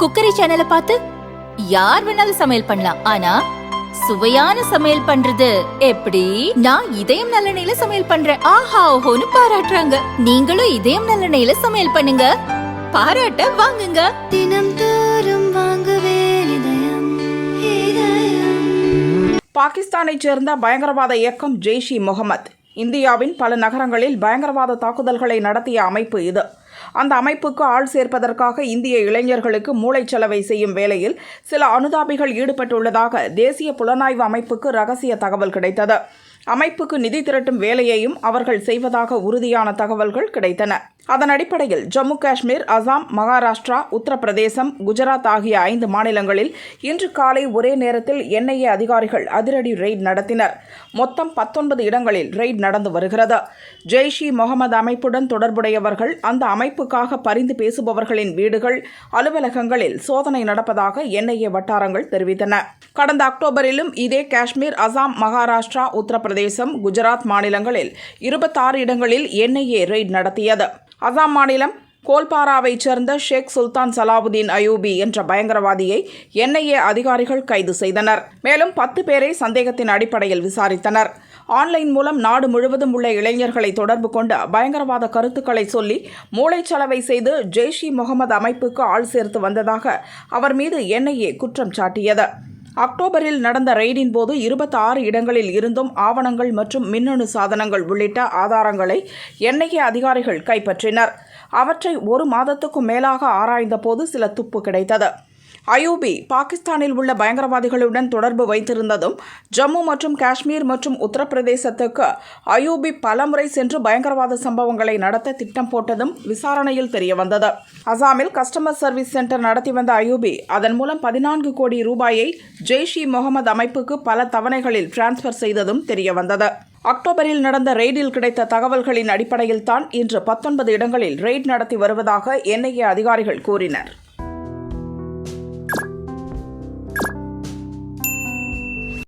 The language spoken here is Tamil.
குக்கரி சேனலை பார்த்து யார் வேணாலும் சமையல் பண்ணலாம். ஆனா சுவையான சமையல் பண்றது எப்படி? நான் இதயம் நல்லெண்ணெயில சமையல் பண்றேன். ஆஹா ஓஹோன்னு பாராட்டுறாங்க. நீங்களும் இதயம் நல்லெண்ணெயில சமையல் பண்ணுங்க. பாராட்ட வாங்குங்க. தினம் தோறும் வாங்குவே இதயம் இதயம். பாகிஸ்தானைச் சேர்ந்த பயங்கரவாத இயக்கம் ஜெய்ஷ் முகமது. இந்தியாவின் பல நகரங்களில் பயங்கரவாத தாக்குதல்களை நடத்திய அமைப்பு இது. அந்த அமைப்புக்கு ஆள் சேர்ப்பதற்காக இந்திய இளைஞர்களுக்கு மூளைச்சலவை செய்யும் வேளையில் சில அனுதாபிகள் ஈடுபட்டுள்ளதாக தேசிய புலனாய்வு அமைப்புக்கு ரகசிய தகவல் கிடைத்தது. அமைப்புக்கு நிதி திரட்டும் வேலையையும் அவர்கள் செய்வதாக உறுதியான தகவல்கள் கிடைத்தன. அதன் அடிப்படையில் ஜம்மு காஷ்மீர் அசாம் மகாராஷ்டிரா உத்தரப்பிரதேசம் குஜராத் ஆகிய ஐந்து மாநிலங்களில் இன்று காலை ஒரே நேரத்தில் என்ஐஏ அதிகாரிகள் அதிரடி ரெய்ட் நடத்தினர். மொத்தம் பத்தொன்பது இடங்களில் ரெய்ட் நடந்து வருகிறது. ஜெய்ஷ் இ முகமது அமைப்புடன் தொடர்புடையவர்கள் அந்த அமைப்பு அமைப்புக்காக பரிந்து பேசுபவர்களின் வீடுகள் அலுவலகங்களில் சோதனை நடப்பதாக என்ஐஏ வட்டாரங்கள் தெரிவித்தன. கடந்த அக்டோபரிலும் இதே காஷ்மீர் அசாம் மகாராஷ்டிரா உத்தரப்பிரதேசம் குஜராத் மாநிலங்களில் இருபத்தாறு இடங்களில் என்ஐஏ ரெய்ட் நடத்தியது. அசாம் மாநிலம் கோல்பாராவைச் சேர்ந்த ஷேக் சுல்தான் சலாவுதீன் அயூபி என்ற பயங்கரவாதியை என்ஐஏ அதிகாரிகள் கைது செய்தனர். மேலும் பத்து பேரை சந்தேகத்தின் அடிப்படையில் விசாரித்தனர். ஆன்லைன் மூலம் நாடு முழுவதும் உள்ள இளைஞர்களை தொடர்பு கொண்டு பயங்கரவாத கருத்துக்களை சொல்லி மூளைச்சலவை செய்து ஜெய்ஷ் இ முகமது அமைப்புக்கு ஆள் சேர்த்து வந்ததாக அவர் மீது என்ஐஏ குற்றம் சாட்டியது. அக்டோபரில் நடந்த ரெய்டின் போது இருபத்தாறு இடங்களில் இருந்தும் ஆவணங்கள் மற்றும் மின்னணு சாதனங்கள் உள்ளிட்ட ஆதாரங்களை என்ஐஏ அதிகாரிகள் கைப்பற்றினர். அவற்றை ஒரு மாதத்துக்கும் மேலாக ஆராய்ந்தபோது சில துப்பு கிடைத்தது. அயூபி பாகிஸ்தானில் உள்ள பயங்கரவாதிகளுடன் தொடர்பு வைத்திருந்ததும் ஜம்மு மற்றும் காஷ்மீர் மற்றும் உத்தரப்பிரதேசத்துக்கு அயூபி பலமுறை சென்று பயங்கரவாத சம்பவங்களை நடத்த திட்டம் போட்டதும் விசாரணையில் தெரியவந்தது. அசாமில் கஸ்டமர் சர்வீஸ் சென்டர் நடத்தி வந்த அயூபி அதன் மூலம் பதினான்கு கோடி ரூபாயை ஜெய்ஷ் இ முகமது அமைப்புக்கு பல தவணைகளில் டிரான்ஸ்ஃபர் செய்ததும் தெரியவந்தது. அக்டோபரில் நடந்த ரெய்டில் கிடைத்த தகவல்களின் அடிப்படையில் தான் இன்று பத்தொன்பது இடங்களில் ரெய்ட் நடத்தி வருவதாக என்ஐஏ அதிகாரிகள் கூறினர்.